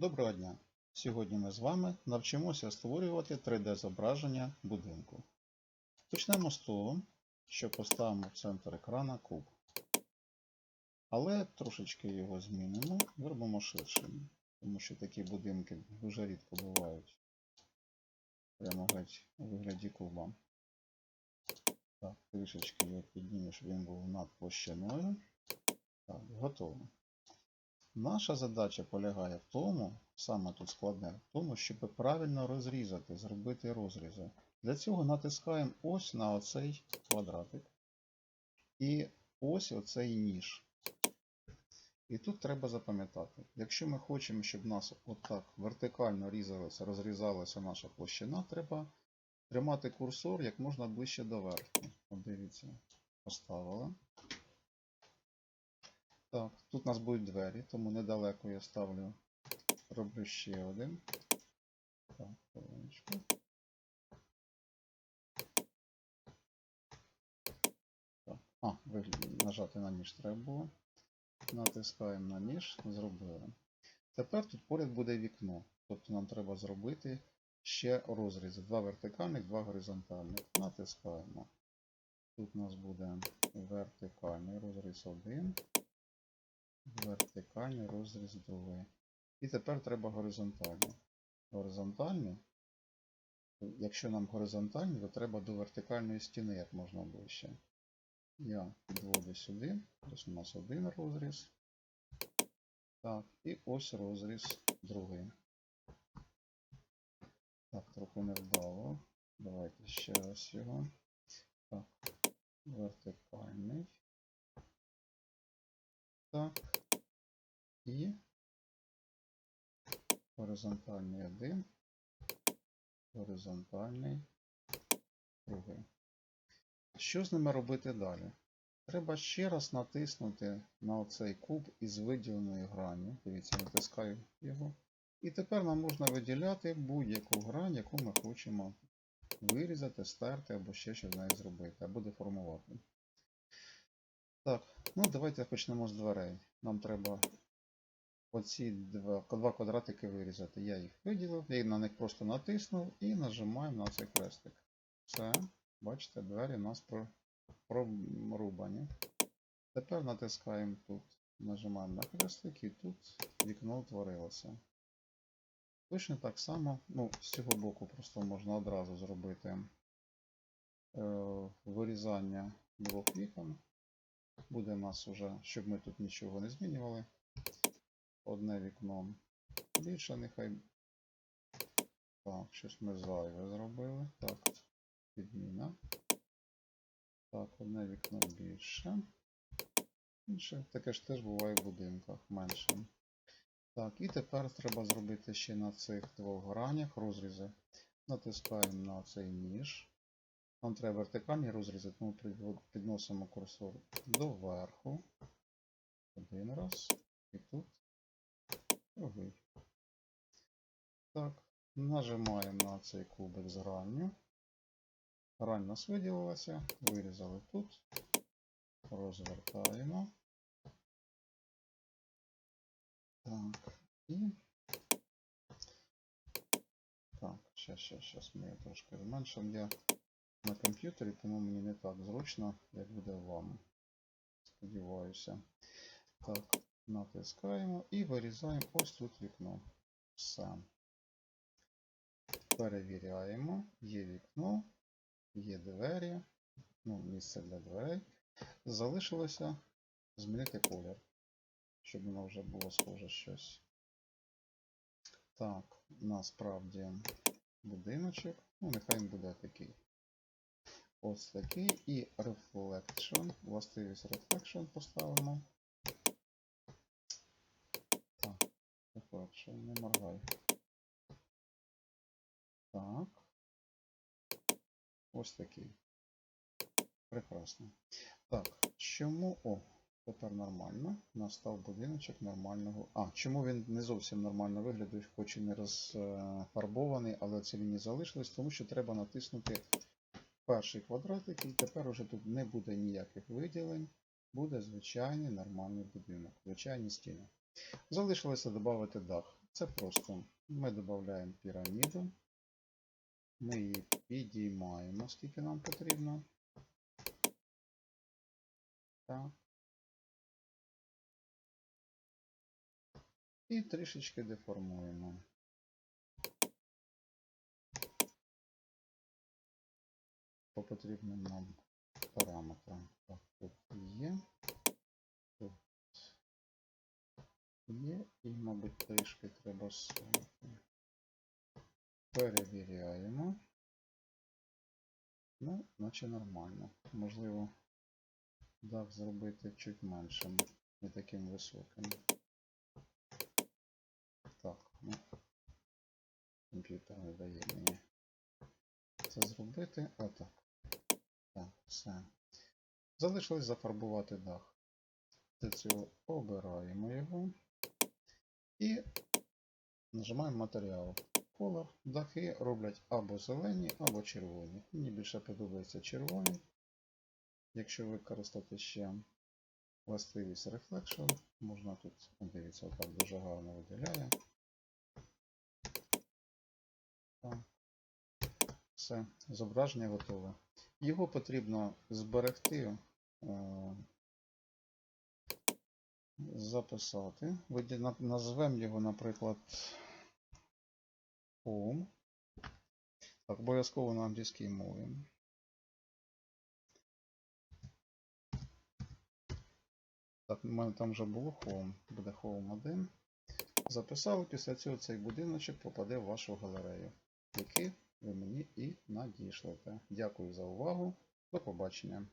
Доброго дня! Сьогодні ми з вами навчимося створювати 3D-зображення будинку. Почнемо з того, що поставимо в центр екрана куб. Але трошечки його змінимо, зробимо ширшим, тому що такі будинки дуже рідко бувають прямо геть у вигляді куба. Так, трішечки його піднімемо, щоб він був над площиною. Так, готово. Наша задача полягає в тому, саме тут складне, в тому, щоб правильно розрізати, зробити розрізи. Для цього натискаємо ось на оцей квадратик і ось оцей ніж. І тут треба запам'ятати, якщо ми хочемо, щоб у нас отак вертикально різалася, розрізалася наша площина, треба тримати курсор як можна ближче до верху. От дивіться, поставили. Так, тут у нас будуть двері, тому недалеко я ставлю, роблю ще один. Так. Так. А, вигля- нажати на ніж треба було. Натискаємо на ніж, зробили. Тепер тут поряд буде вікно. Тобто нам треба зробити ще розрізи. Два вертикальних, два горизонтальних. Натискаємо. Тут у нас буде вертикальний розріз 1 вертикальний розріз другий. І тепер треба горизонтальний. Горизонтальний. Якщо нам горизонтальний, то треба до вертикальної стіни як можна ближче. Я підводжу сюди. Ось у нас один розріз. Так, і ось розріз другий. Так, трохи невдало. Давайте ще раз його. Так, вертикальний. Так. І горизонтальний один, горизонтальний другий. Що з ними робити далі? Треба ще раз натиснути на оцей куб із виділеною гранню. Дивіться, натискаю його. І тепер нам можна виділяти будь-яку грань, яку ми хочемо вирізати, стерти або ще щось з нею зробити, або деформувати. Так, ну давайте почнемо з дверей. Нам треба оці два, два квадратики вирізати. Я їх виділив, я на них просто натиснув і нажимаємо на цей хрестик. Все, бачите, двері у нас прорубані. Тепер натискаємо тут, нажимаємо на хрестик і тут вікно утворилося. Точно так само, ну, з цього боку просто можна одразу зробити е, вирізання двох вікон. Буде у нас уже, щоб ми тут нічого не змінювали. Одне вікно більше, нехай. Так, щось ми зайве зробили. Так, підміна. Так, одне вікно більше. Інше. Таке ж теж буває в будинках менше. Так, і тепер треба зробити ще на цих двох гранях розрізи. Натискаємо на цей ніж. Нам треба вертикальні розрізи, тому підносимо курсор до верху. Один раз. І тут другий. Так, нажимаємо на цей кубик з гранню. Грань нас виділилася, вирізали тут, розвертаємо. Так, і. Так, щас, щас, щас ми його трошки зменшимо. Я на комп'ютері, тому мені не так зручно, як буде вам. Сподіваюся. Так, натискаємо і вирізаємо ось тут вікно. Все. Перевіряємо. Є вікно, є двері, ну, місце для дверей. Залишилося змінити колір, щоб воно вже було схоже щось. Так, насправді будиночок. Ну, нехай він буде такий. Ось такий і Reflection. Властивість Reflection поставимо. Так, Reflection, не моргай. Так. Ось такий. Прекрасно. Так, чому. О, тепер нормально. Настав будиночок нормального. А, чому він не зовсім нормально виглядає, хоч і не розфарбований, але ці лінії залишились, тому що треба натиснути перший квадратик, і тепер уже тут не буде ніяких виділень. Буде звичайний нормальний будинок, звичайні стіни. Залишилося додати дах. Це просто. Ми додаємо піраміду. Ми її підіймаємо, скільки нам потрібно. Так. І трішечки деформуємо. По потрібним нам параметрам. Так, тут є. Тут є. І, мабуть, трішки треба сунути. Перевіряємо. Ну, наче нормально. Можливо, дах зробити чуть меншим, не таким високим. Так, ну, комп'ютер не дає мені це зробити. Отак. Так, все. Залишилось зафарбувати дах. Для цього обираємо його і нажимаємо матеріал. Color. Дахи роблять або зелені, або червоні. Мені більше подобається червоні. Якщо використати ще властивість Reflection, можна тут, дивіться, отак дуже гарно виділяє. Так. Все, зображення готове. Його потрібно зберегти, е, записати. Назвемо його, наприклад, Home. Так, обов'язково на англійській мові. Так, у мене там вже було Home. Буде Home 1. Записали, після цього цей будиночок попаде в вашу галерею, який ви мені і надішлете. Дякую за увагу. До побачення.